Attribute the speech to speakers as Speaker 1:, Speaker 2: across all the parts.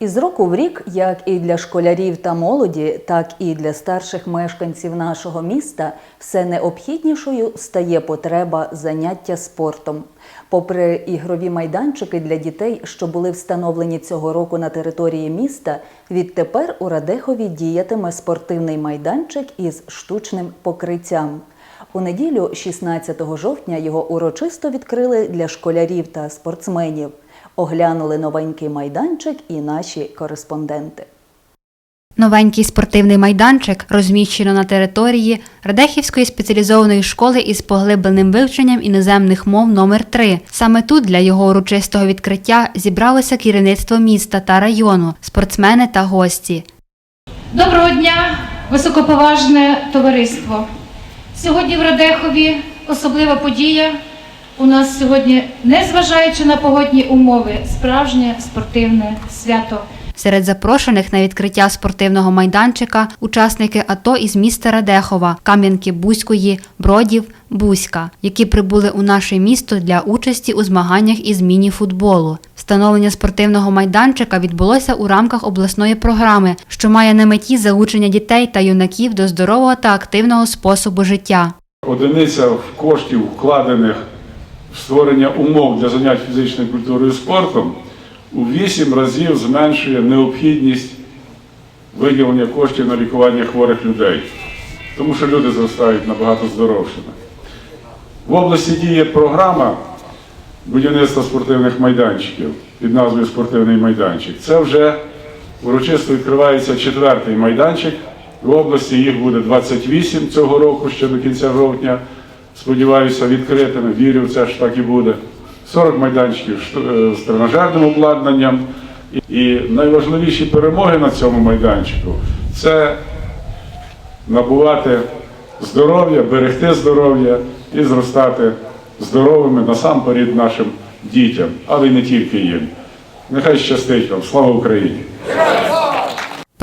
Speaker 1: Із року в рік, як і для школярів та молоді, так і для старших мешканців нашого міста, все необхіднішою стає потреба заняття спортом. Попри ігрові майданчики для дітей, що були встановлені цього року на території міста, відтепер у Радехові діятиме спортивний майданчик із штучним покриттям. У неділю, 16 жовтня, його урочисто відкрили для школярів та спортсменів. Оглянули новенький майданчик і наші кореспонденти.
Speaker 2: Новенький спортивний майданчик розміщено на території Радехівської спеціалізованої школи із поглибленим вивченням іноземних мов номер 3 Саме тут для його урочистого відкриття зібралося керівництво міста та району, спортсмени та гості.
Speaker 3: Доброго дня, високоповажне товариство. Сьогодні в Радехові особлива подія. У нас сьогодні, незважаючи на погодні умови, справжнє спортивне свято.
Speaker 2: Серед запрошених на відкриття спортивного майданчика учасники АТО із міста Радехова, Кам'янки Бузької, Бродів, Бузька, які прибули у наше місто для участі у змаганнях із міні-футболу. Встановлення спортивного майданчика відбулося у рамках обласної програми, що має на меті залучення дітей та юнаків до здорового та активного способу життя.
Speaker 4: Одиниця коштів, вкладених створення умов для занять фізичною культурою і спортом, у 8 разів зменшує необхідність виділення коштів на лікування хворих людей, тому що люди зростають набагато здоровшими. В області діє програма будівництва спортивних майданчиків під назвою Спортивний майданчик. Це вже урочисто відкривається четвертий майданчик. В області їх буде 28 цього року, ще до кінця жовтня. Сподіваюся, відкритими. Вірю, це ж так і буде. 40 майданчиків е, з тренажерним обладнанням. І найважливіші перемоги на цьому майданчику це набувати здоров'я, берегти здоров'я і зростати здоровими насамперед нашим дітям, але й не тільки їм. Нехай щастить вам. Слава Україні!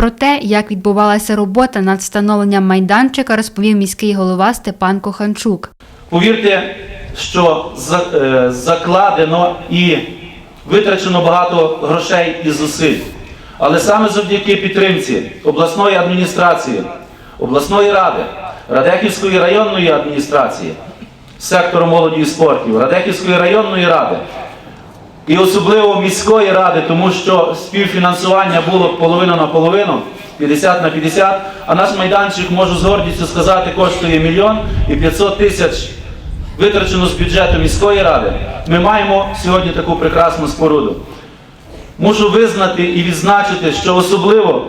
Speaker 2: Про те, як відбувалася робота над встановленням майданчика, розповів міський голова Степан Коханчук.
Speaker 5: Повірте, що е, закладено і витрачено багато грошей і зусиль. Але саме завдяки підтримці обласної адміністрації, обласної ради, Радехівської районної адміністрації, сектору молоді і спорту, Радехівської районної ради і особливо міської ради, тому що співфінансування було половина на половину, 50 на 50, а наш майданчик, можу з гордістю сказати, коштує мільйон і 500 тисяч витрачено з бюджету міської ради. Ми маємо сьогодні таку прекрасну споруду. Мушу визнати і відзначити, що особливо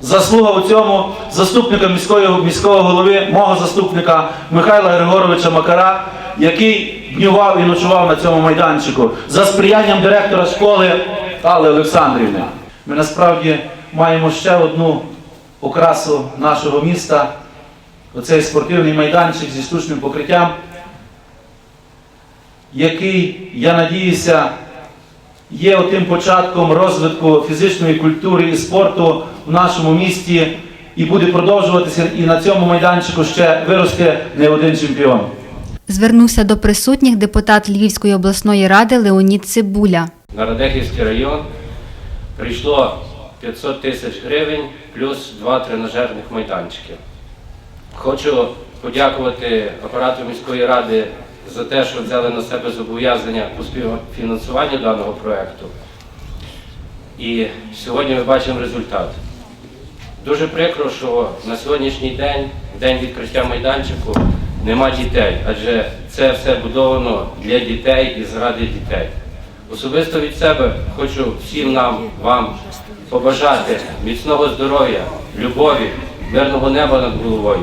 Speaker 5: заслуга у цьому заступника міського, міського голови, мого заступника Михайла Григоровича Макара, який днював і ночував на цьому майданчику за сприянням директора школи Алли Олександрівни. Ми насправді маємо ще одну окрасу нашого міста, оцей спортивний майданчик зі штучним покриттям, який, я надіюся, є тим початком розвитку фізичної культури і спорту в нашому місті і буде продовжуватися, і на цьому майданчику ще виросте не один чемпіон.
Speaker 2: Звернувся до присутніх депутат Львівської обласної ради Леонід Цибуля.
Speaker 6: на Радехівський район прийшло 500 тисяч гривень плюс два тренажерних майданчики. Хочу подякувати апарату міської ради за те, що взяли на себе зобов'язання по співфінансуванню даного проєкту. І сьогодні ми бачимо результат. Дуже прикро, що на сьогоднішній день, день відкриття майданчику, нема дітей, адже це все будовано для дітей і заради дітей. Особисто від себе хочу всім нам, вам побажати міцного здоров'я, любові, мирного неба над головою.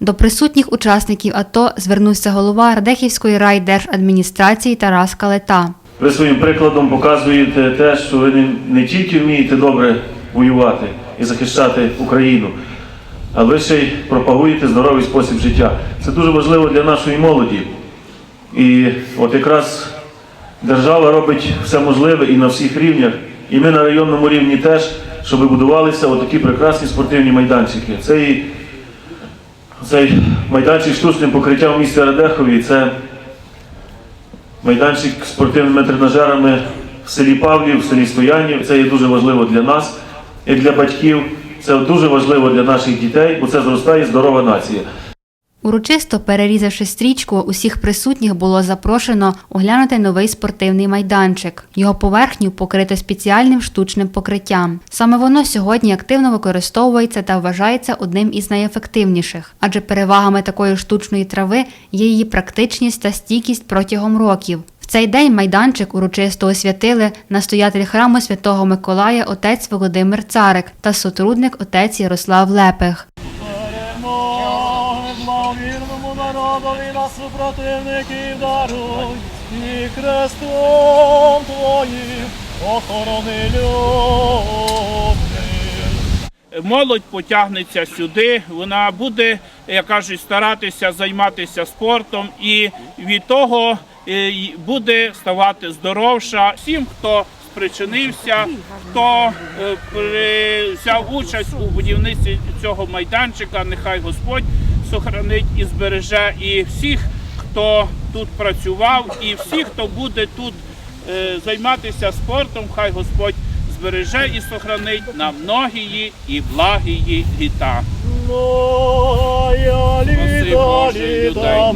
Speaker 2: До присутніх учасників АТО звернувся голова Радехівської райдержадміністрації Тарас Калета.
Speaker 7: Ви своїм прикладом показуєте те, що ви не, не тільки вмієте добре воювати і захищати Україну, а ви ще й пропагуєте здоровий спосіб життя. Це дуже важливо для нашої молоді. І от якраз держава робить все можливе і на всіх рівнях, і ми на районному рівні теж, щоб будувалися отакі прекрасні спортивні майданчики. Це і цей майданчик з штучним покриттям в місті Радехові, це майданчик з спортивними тренажерами в селі Павлів, в селі Стоянів. Це є дуже важливо для нас і для батьків. Це дуже важливо для наших дітей, бо це зростає здорова нація.
Speaker 2: Урочисто перерізавши стрічку, усіх присутніх було запрошено оглянути новий спортивний майданчик. Його поверхню покрито спеціальним штучним покриттям. Саме воно сьогодні активно використовується та вважається одним із найефективніших, адже перевагами такої штучної трави є її практичність та стійкість протягом років. В цей день майданчик урочисто освятили настоятель храму святого Миколая отець Володимир Царик та сотрудник отець Ярослав Лепех.
Speaker 8: Перемоги народові на супротивників даруй, і хрестом Твоїм охорони люди.
Speaker 9: молодь потягнеться сюди, вона буде, як кажуть, старатися займатися спортом і від того буде ставати здоровша. Всім, хто спричинився, хто е, взяв участь у будівництві цього майданчика, нехай Господь сохранить і збереже і всіх, хто тут працював, і всіх, хто буде тут е, займатися спортом, хай Господь збереже і сохранить на многії і благії літа.
Speaker 8: Моя
Speaker 9: Спаси
Speaker 8: літа,
Speaker 9: Боже, людей
Speaker 8: літа,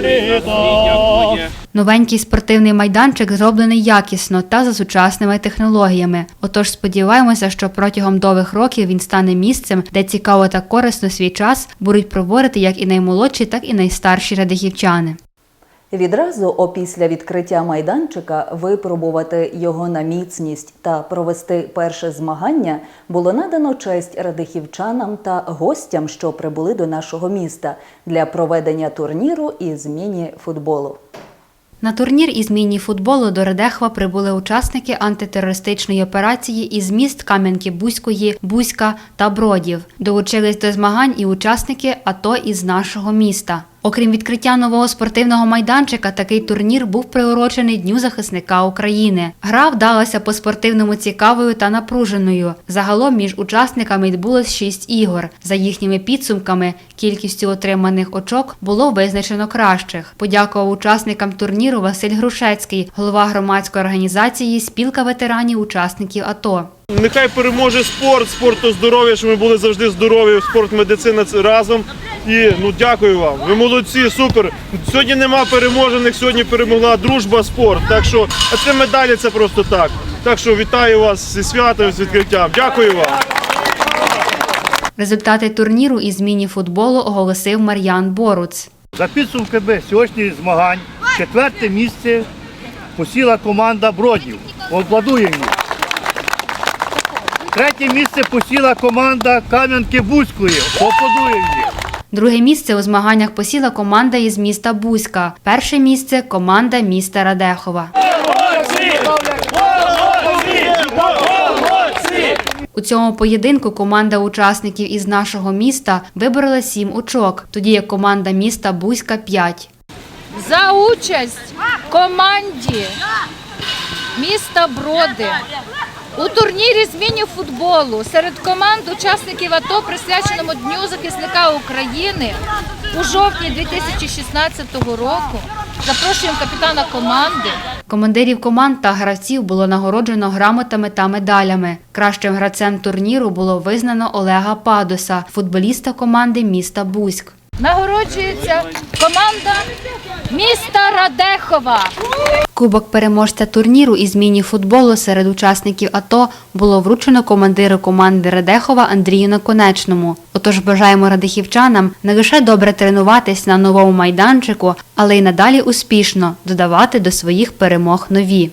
Speaker 8: літа.
Speaker 2: Новенький спортивний майданчик зроблений якісно та за сучасними технологіями. Отож сподіваємося, що протягом довгих років він стане місцем, де цікаво та корисно свій час будуть проводити як і наймолодші, так і найстарші радихівчани.
Speaker 1: Відразу опісля відкриття майданчика випробувати його на міцність та провести перше змагання було надано честь радихівчанам та гостям, що прибули до нашого міста для проведення турніру із міні-футболу.
Speaker 2: На турнір із міні-футболу до Редехова прибули учасники антитерористичної операції із міст Кам'янки-Бузької, Бузька та Бродів. Долучились до змагань і учасники АТО із нашого міста. Окрім відкриття нового спортивного майданчика, такий турнір був приурочений Дню захисника України. Гра вдалася по спортивному цікавою та напруженою. Загалом між учасниками відбулось шість ігор. За їхніми підсумками, кількістю отриманих очок було визначено кращих. Подякував учасникам турніру Василь Грушецький, голова громадської організації Спілка ветеранів учасників АТО.
Speaker 8: Нехай переможе спорт, спорт то здоров'я, що ми були завжди здорові, спорт, медицина разом. І ну дякую вам. Ви молодці, супер. Сьогодні нема переможених, сьогодні перемогла дружба, спорт. Так що, а це медалі це просто так. Так що вітаю вас зі святом, з відкриттям. Дякую вам.
Speaker 2: Результати турніру із міні-футболу оголосив Мар'ян Боруц.
Speaker 10: За підсумками сьогоднішніх змагань четверте місце посіла команда Бродів. Обладуємо. Третє місце посіла команда Кам'янки-Бузької. Поаплодуємо.
Speaker 2: Друге місце у змаганнях посіла команда із міста Бузька. Перше місце команда міста Радехова. У цьому поєдинку команда учасників із нашого міста виборола сім очок, тоді як команда міста Бузька п'ять.
Speaker 11: за участь команді міста Броди у турнірі з міні-футболу серед команд учасників АТО, присвяченому Дню захисника України у жовтні 2016 року. Запрошуємо капітана команди
Speaker 2: Командирів команд та гравців було нагороджено грамотами та медалями. Кращим гравцем турніру було визнано Олега Падоса, футболіста команди міста Бузьк.
Speaker 11: нагороджується команда міста Радехова.
Speaker 2: Кубок переможця турніру із міні-футболу серед учасників АТО було вручено командиру команди Радехова Андрію Наконечному. Отож бажаємо радихівчанам не лише добре тренуватись на новому майданчику, але й надалі успішно додавати до своїх перемог нові.